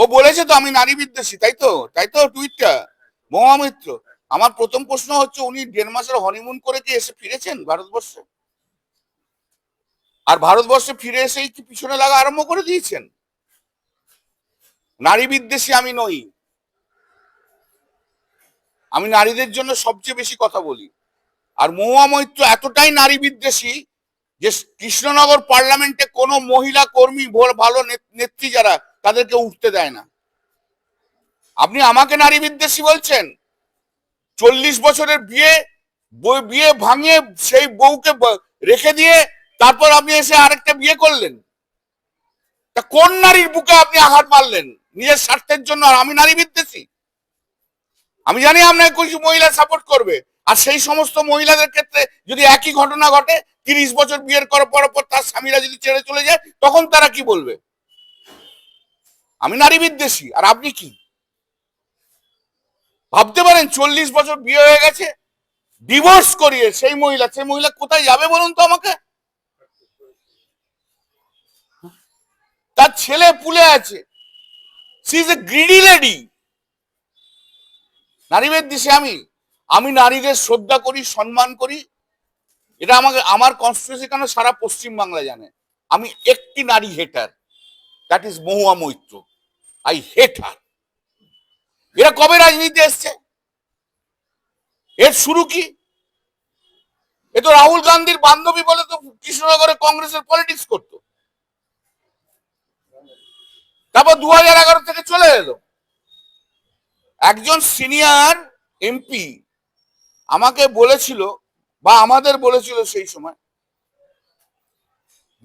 ও বলেছে তো, আমি নারী বিদ্বেষী, তাই তো? তাই তো টুইটটা? মহামিত্র, আমার প্রথম প্রশ্ন হচ্ছে, উনি দেড় মাসের হনিমুন করে কি এসে ফিরেছেন ভারতবর্ষে? আর ভারতবর্ষে ফিরে এসেই কি পিছনে লাগা আরম্ভ করে দিয়েছেন? নারী বিদ্বেষী আমি নই। আমি নারীদের জন্য সবচেয়ে বেশি কথা বলি। আর মহুয়া মৈত্র এতটাই নারী বিদ্বেষী যে কৃষ্ণনগর পার্লামেন্টে কোনো মহিলা কর্মী ভোর ভালো নেত- নেত্রী যারা, তাদেরকে উঠতে দেয় না। আপনি আমাকে নারী বিদ্বেষী বলছেন? চল্লিশ বছরের বিয়ে বিয়ে ভাঙিয়ে সেই বউকে রেখে দিয়ে তারপর আপনি এসে আরেকটা বিয়ে করলেন। তা কোন নারীর বুকে আপনি আঘাত মারলেন? নিজের স্বার্থের জন্য আর আমি নারী বিদ্বেষী? আমি জানি আপনাকে কিছু মহিলা সাপোর্ট করবে। আর সেই সমস্ত মহিলাদের ক্ষেত্রে যদি একই ঘটনা ঘটে তিরিশ বছর বিয়ের করার পর পর তার স্বামীরা যদি ছেড়ে চলে যায়, তখন তারা কি বলবে? আমি নারী বিদ্বেষী, আর আপনি কি? ভাবতে পারেন চল্লিশ বছর বিয়ে হয়ে গেছে ডিভোর্স করিয়ে সেই মহিলা সেই মহিলা কোথায় যাবে বলুন তো আমাকে? তার ছেলে পুলে আছে ইজ এ গ্রিডি লেডি নারীদের দিশে আমি আমি নারীদের শ্রদ্ধা করি, সম্মান করি এটা আমাকে, আমার কনস্টিটিউশন কেন সারা পশ্চিম বাংলা জানে? আমি একটি নারী hater that is Mahua Moitra. I hate her এরা কবে রাজনীতি এসছে? এর শুরু কি? এ তো রাহুল গান্ধীর বান্ধবী বলে তো কৃষ্ণনগরে কংগ্রেসের পলিটিক্স করতো। তারপর দু হাজার এগারো থেকে চলে এলো। একজন সিনিয়র এমপি আমাকে বলেছিল বা আমাদের বলেছিল সেই সময়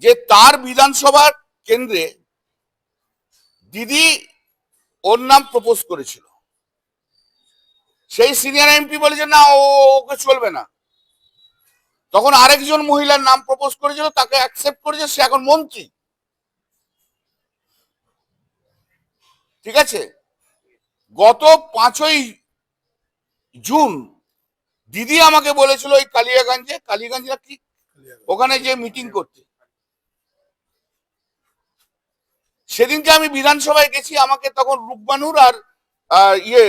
যে তার বিধানসভার কেন্দ্রে দিদি ওর নাম প্রপোজ করেছিল। সেই সিনিয়র এমপি বলেছে, না, ও ওকে চলবে না। তখন আরেকজন মহিলার নাম প্রপোজ করেছিল, তাকে অ্যাকসেপ্ট করেছে, সে এখন মন্ত্রী। ঠিক আছে? গত পাঁচই জুন দিদি আমাকে বলেছিল ওই কালিয়াগঞ্জে কালিয়াগঞ্জ কি? ওখানে যে মিটিং করতে। সেদিনকে আমি বিধানসভায় গেছি, আমাকে তখন রূপবানুর আর ইয়ে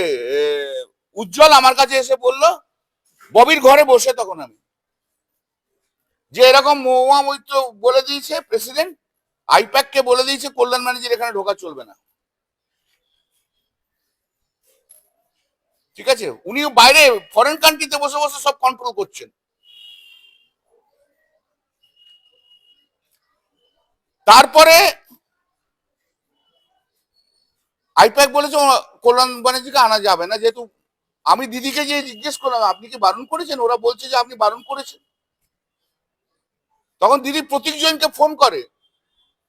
উজ্জ্বল আমার কাছে এসে বলল, ববির ঘরে বসে তখন আমি। যে এরকম মহুয়া মৈত্র বলে দিয়েছে প্রেসিডেন্ট আইপ্যাক কে বলে দিয়েছে, কল্যাণ ম্যানেজার এখানে ঢোকা চলবে না। ঠিক আছে? উনি বাইরে ফরেন কান্ট্রিতে বসে বসে সব কন্ট্রোল করছেন। তারপরে আইপ্যাক বলেছে কল্যাণ ব্যানার্জিকে আনা যাবে না। যেহেতু আমি দিদিকে যে জিজ্ঞেস করলাম, আপনি কি বারণ করেছেন? ওরা বলছে যে, আপনি বারণ করেছেন। তখন দিদি প্রতীকজনকে ফোন করে।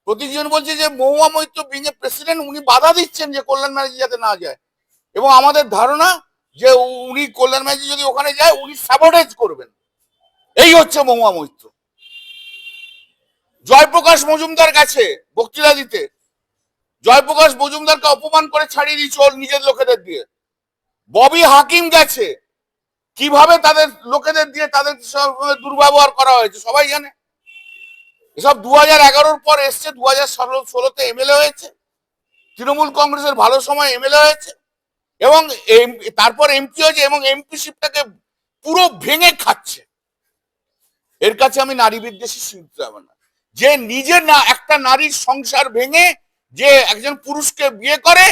প্রতীকজন বলছে যে, Mahua Moitra being a president উনি বাধা দিচ্ছেন যে, কল্যাণ ব্যানার্জি যাতে না যায়। এবং আমাদের ধারণা যে উনি কল্যাণ ব্যানার্জি যদি ওখানে যায়, উনি স্যাবোটেজ করবেন। এই হচ্ছে মহুয়া মৈত্র। জয়প্রকাশ মজুমদার কাছে বক্তৃতা দিতে। জয়প্রকাশ মজুমদারকে অপমান করে ছাড়িয়ে দিয়েছে ওর নিজের লোকেদের দিয়ে। ববি হাকিম গেছে। কীভাবে তাদের লোকেদের দিয়ে তাদের দুর্ব্যবহার করা হয়েছে, সবাই জানে? এসব দু হাজার এগারোর পর এসছে দু হাজার ষোলো ষোলোতে এমএলএ হয়েছে। তৃণমূল কংগ্রেসের ভালো সময় এমএলএ হয়েছে। এবং তারপর এমপি হয়েছে এবং এমপিশিপটাকে পুরো ভেঙে খাচ্ছে। এর কাছে আমি নারী বিদ্বেষী শুনতে হবে না। যে নিজে না, একটা নারীর সংসার ভেঙে যে একজন পুরুষকে বিয়ে করে,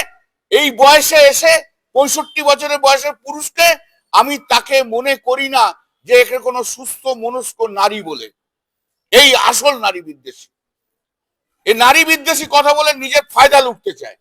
এই বয়সে এসে, পঁয়ষট্টি বছরের বয়সের পুরুষকে আমি তাকে মনে করি না যে একে কোনো সুস্থ, মনস্ক নারী বলে। এই আসল নারী বিদ্বেষী। এই নারী বিদ্বেষী কথা বলে নিজের ফায়দা লুটতে চায়।